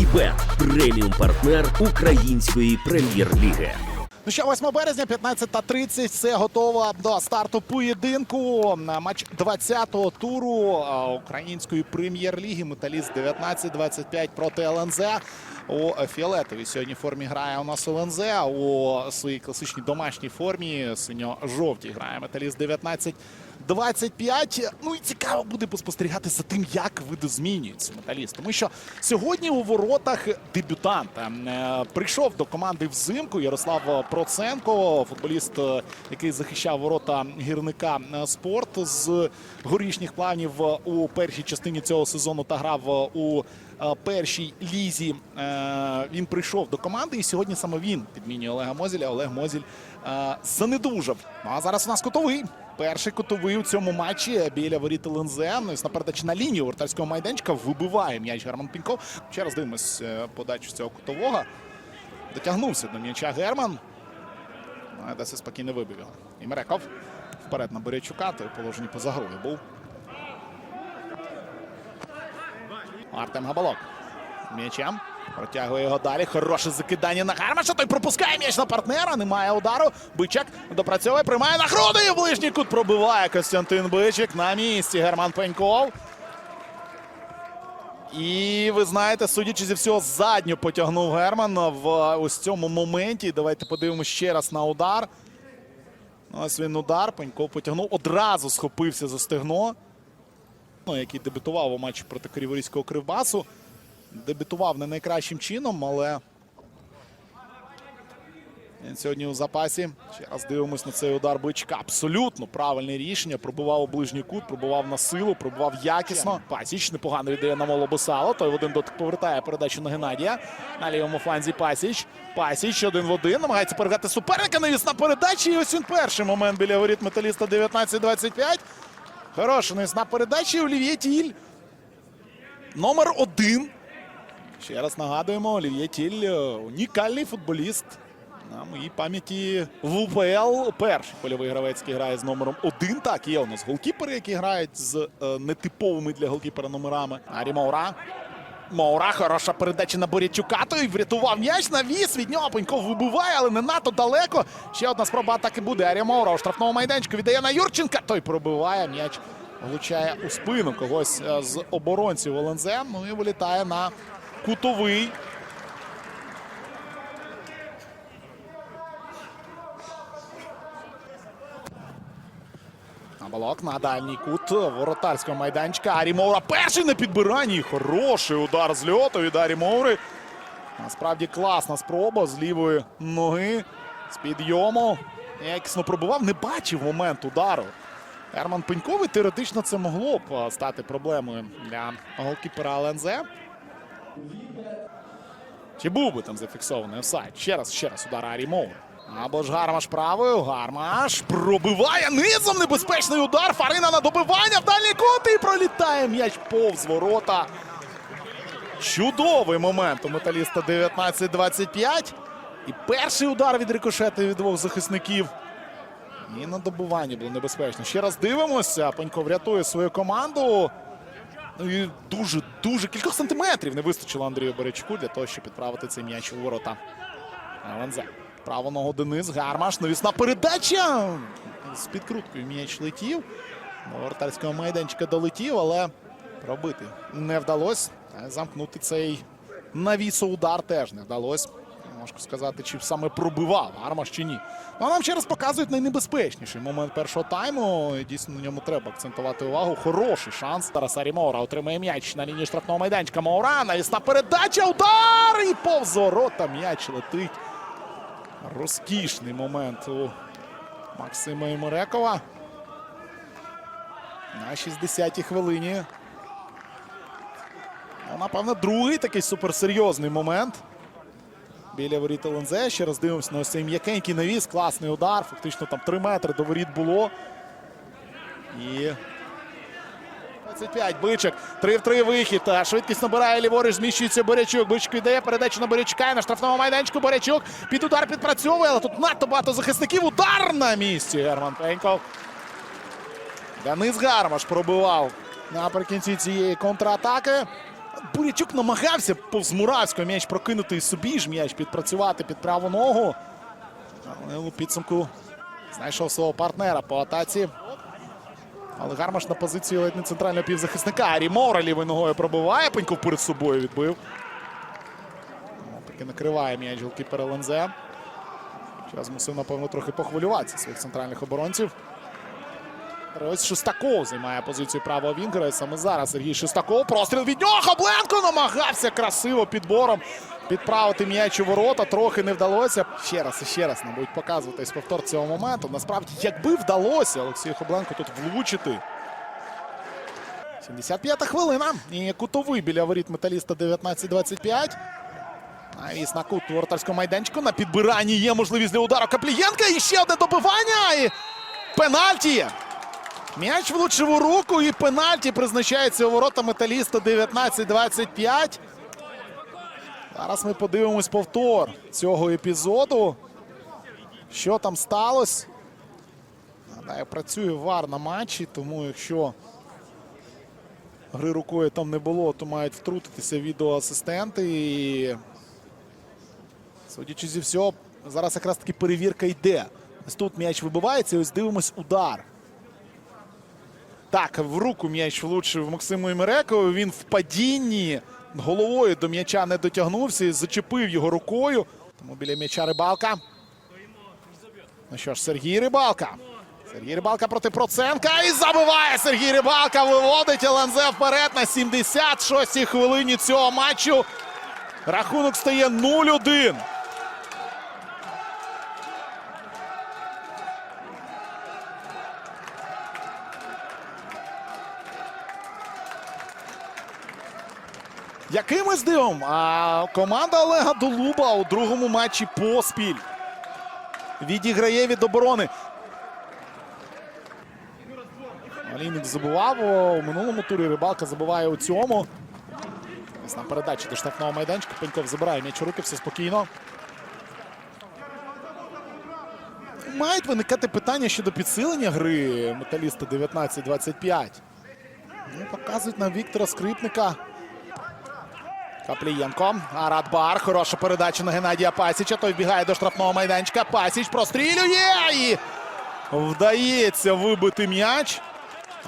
Фавбет преміум партнер української прем'єр-ліги. Ну що, 8 березня, 15.30, все готово до старту поєдинку. Матч 20-го туру української прем'єр-ліги. Металіст 19-25 проти ЛНЗ. У фіолетовій сьогодні формі грає у нас ЛНЗ, у своїй класичній домашній формі синьо-жовтій грає Металіст 19 25. Ну і цікаво буде поспостерігати за тим, як видозмінюється металіст. Тому що сьогодні у воротах дебютанта Е, прийшов до команди взимку Ярослав Проценко, футболіст, е, який захищав ворота гірника е, спорт з горішніх планів у першій частині цього сезону та грав у першій лізі. Він прийшов до команди, і сьогодні саме він підмінює Олега Мозіля. Олег Мозіль занедужав. Ну а зараз у нас кутовий. Перший кутовий у цьому матчі біля воріт ЛНЗ. Ну, на передачі на лінію вратарського майданчика вибиває м'яч Герман Піньков. Ще раз дивимось е, подачу цього кутового. Дотягнувся до м'яча Герман. Ну, досить спокійно його. І Мереков вперед на Борячука, той в положенні поза грою був. Артем Габалок. М'ячем. Протягує його далі. Хороше закидання на Гармаша. Той пропускає м'яч на партнера. Немає удару. Бичак допрацьовує, приймає на груди. І ближній кут пробиває Костянтин Бичик. На місці Герман Пеньков. І ви знаєте, судячи зі всього, задню потягнув Герман в ось цьому моменті. Давайте подивимося ще раз на удар. Ось він удар. Пеньков потягнув. Одразу схопився за стегно. Ну, який дебютував у матчі проти Криворізького Кривбасу. Дебютував не найкращим чином, але він сьогодні у запасі. Ще раз дивимось на цей удар бичка. Абсолютно правильне рішення. Пробував у ближній кут, пробував на силу, пробував якісно. Пасіч непогано віддає на Молобосало. Той в один дотик повертає передачу на Геннадія. На лівому фланзі Пасіч. Пасіч один в один. Намагається перегати суперника. Навісна передача. І ось він перший момент біля воріт металіста 19-25. Хороша навісна передача. І Олів'є Тіль. Номер один. Ще раз нагадуємо, Олів'є Тіль е, унікальний футболіст. На моїй пам'яті в УПЛ перший польовий гравець, який грає з номером один. Так, є у нас голкіпери, які грають з е, нетиповими для голкіпера номерами. Арі Маура. Маура, хороша передача на Борячука. Той врятував м'яч, навіс. Від нього Пеньков вибиває, але не надто далеко. Ще одна спроба атаки буде. Арія Маура у штрафному майданчику віддає на Юрченка. Той пробиває м'яч. Влучає у спину когось е, з оборонців ЛНЗ. Ну і вилітає на кутовий. Балок на дальній кут воротарського майданчика. Арі Моура перший на підбиранні. Хороший удар з льоту від Арі Моури. Насправді класна спроба з лівої ноги. З підйому. Якісно пробував, не бачив момент удару. Герман Пеньковий теоретично це могло б стати проблемою для голкіпера ЛНЗ. Чи був би там зафіксований офсайд? Ще раз, ще раз удар Арі Моури. Або ж Гармаш правою. Гармаш пробиває низом небезпечний удар. Фарина на добивання в дальній кут і пролітає м'яч повз ворота. Чудовий момент у металіста 19-25. І перший удар від рикошету від двох захисників. І на добуванні було небезпечно. Ще раз дивимося. Панько врятує свою команду. Ну і дуже, дуже кількох сантиметрів не вистачило Андрію Борячку для того, щоб підправити цей м'яч у ворота. ЛНЗ. Право ногу Денис Гармаш. Навісна передача. З підкруткою м'яч летів. До вратарського майданчика долетів, але пробити не вдалося. Замкнути цей навісоудар теж не вдалося. Можу сказати, чи саме пробивав Гармаш чи ні. Ну, а нам ще раз показують найнебезпечніший момент першого тайму. Дійсно, на ньому треба акцентувати увагу. Хороший шанс. Тараса Рімора отримує м'яч на лінії штрафного майданчика. Маура. Навісна передача. Удар! І повз ворота м'яч летить. Розкішний момент у Максима Імерекова. На 60-й хвилині. Ну, напевно, другий такий суперсерйозний момент. Біля воріт ЛНЗ. Ще раз дивимося на ось цей м'якенький навіс. Класний удар. Фактично там 3 метри до воріт було. І 25. Бичик. 3 в 3 вихід. Швидкість набирає ліворуч. Зміщується Борячук. Бичик віддає передачу на Борячука. І на штрафному майданчику Борячук. Під удар підпрацьовує, але тут надто багато захисників. Удар на місці. Герман Пеньков. Денис Гармаш пробивав наприкінці цієї контратаки. Бурячук намагався повз Муравського м'яч прокинути і собі ж м'яч підпрацювати під праву ногу. Але у підсумку знайшов свого партнера по атаці. Але Гармаш на позиції ледь не центрального півзахисника. Арі Мора лівою ногою пробиває. Пеньков перед собою відбив. Таки накриває м'яч голкіпер ЛНЗ. Зараз мусив, напевно, трохи похвилюватися своїх центральних оборонців. Ось Шестаков займає позицію правого вінгера. І саме зараз Сергій Шестаков. Простріл від нього. Хабленко намагався красиво підбором підправити м'яч у ворота. Трохи не вдалося. Ще раз і ще раз не будуть показуватись повтор цього моменту. Насправді, якби вдалося Олексію Хабленко тут влучити. 75-та хвилина. І кутовий біля воріт металіста 19-25. Навіс на кут воротарського майданчику. На підбиранні є можливість для удару Каплієнка. І ще одне добивання. І пенальті. М'яч влучив у руку і пенальті призначається у ворота металіста 19-25. Зараз ми подивимось повтор цього епізоду. Що там сталося? Нагадаю, працює вар на матчі, тому якщо гри рукою там не було, то мають втрутитися відеоасистенти. І, судячи зі всього, зараз якраз таки перевірка йде. Ось тут м'яч вибивається, ось дивимось удар. Так, в руку м'яч влучив Максиму Імерекову. Він в падінні головою до м'яча не дотягнувся і зачепив його рукою. Тому біля м'яча рибалка. Ну що ж, Сергій Рибалка. Сергій Рибалка проти Проценка і забиває Сергій Рибалка. Виводить ЛНЗ вперед на 76-й хвилині цього матчу. Рахунок стає 0-1. Якимось дивом, а команда Олега Долуба у другому матчі поспіль відіграє від оборони. Олійник забував у минулому турі. Рибалка забуває у цьому. На передачі до штрафного майданчика. Пеньков забирає м'яч у руки, все спокійно. Мають виникати питання щодо підсилення гри металіста 19-25. Ну, показують нам Віктора Скрипника. Каплієнко. Арат Бар. Хороша передача на Геннадія Пасіча. Той вбігає до штрафного майданчика. Пасіч прострілює і вдається вибити м'яч.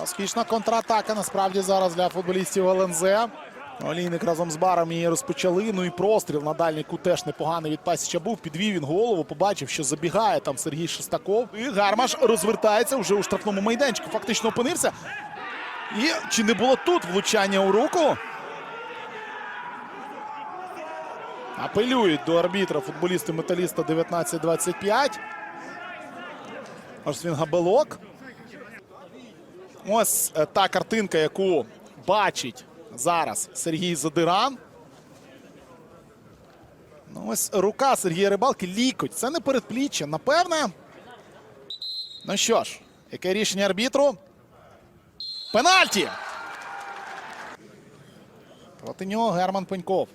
Розкішна контратака насправді зараз для футболістів ЛНЗ. Олійник разом з баром її розпочали. Ну і простріл на дальній кут теж непоганий від Пасіча був. Підвів він голову, побачив, що забігає там Сергій Шестаков. І Гармаш розвертається вже у штрафному майданчику. Фактично опинився. І чи не було тут влучання у руку? Апелюють до арбітра футболісти металіста 19-25. Ось він габелок. Ось е, та картинка, яку бачить зараз Сергій Задиран. Ну, ось рука Сергія Рибалки лікоть. Це не передпліччя. Напевне. Ну що ж, яке рішення арбітру? Пенальті! Проти нього Герман Пеньков.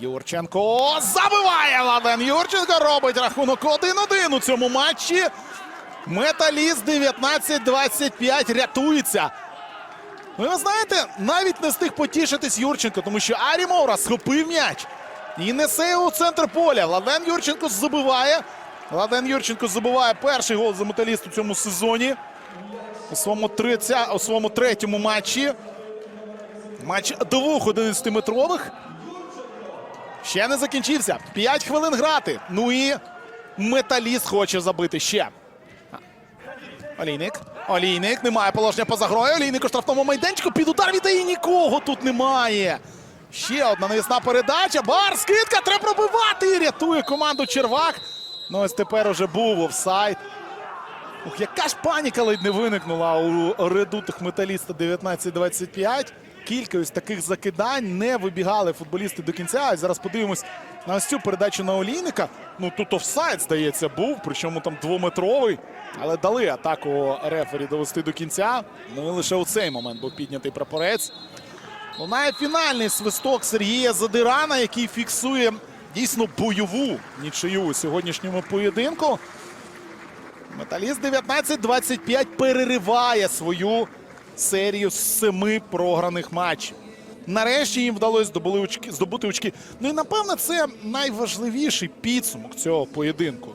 Юрченко забиває Владен Юрченко. Робить рахунок 1-1 у цьому матчі. Металіст 19-25 рятується. Ну, і ви знаєте, навіть не встиг потішитись Юрченко, тому що Арі Мора схопив м'яч і несе його у центр поля. Владен Юрченко забиває. Владен Юрченко забиває перший гол за металіст у цьому сезоні. У своєму, у своєму третьому матчі. Матч двох 11-метрових. Ще не закінчився. П'ять хвилин грати. Ну і металіст хоче забити ще. Олійник. Олійник. Немає положення поза грою. Олійник у штрафному майданчику. Під удар віддає. Нікого тут немає. Ще одна навісна передача. Бар, скидка. Треба пробивати. Рятує команду Червак. Ну ось тепер уже був офсайд. Ух, яка ж паніка ледь не виникнула у редутих металіста 19-25. Кілька ось таких закидань не вибігали футболісти до кінця. І зараз подивимось на ось цю передачу на Олійника. Ну тут офсайд, здається, був, причому там двометровий. Але дали атаку рефері довести до кінця. Ну і лише у цей момент був піднятий прапорець. Лунає фінальний свисток Сергія Задирана, який фіксує дійсно бойову нічию у сьогоднішньому поєдинку. Металіст 19-25 перериває свою серію з семи програних матчів. Нарешті їм вдалося здобути очки. Ну і напевно це найважливіший підсумок цього поєдинку.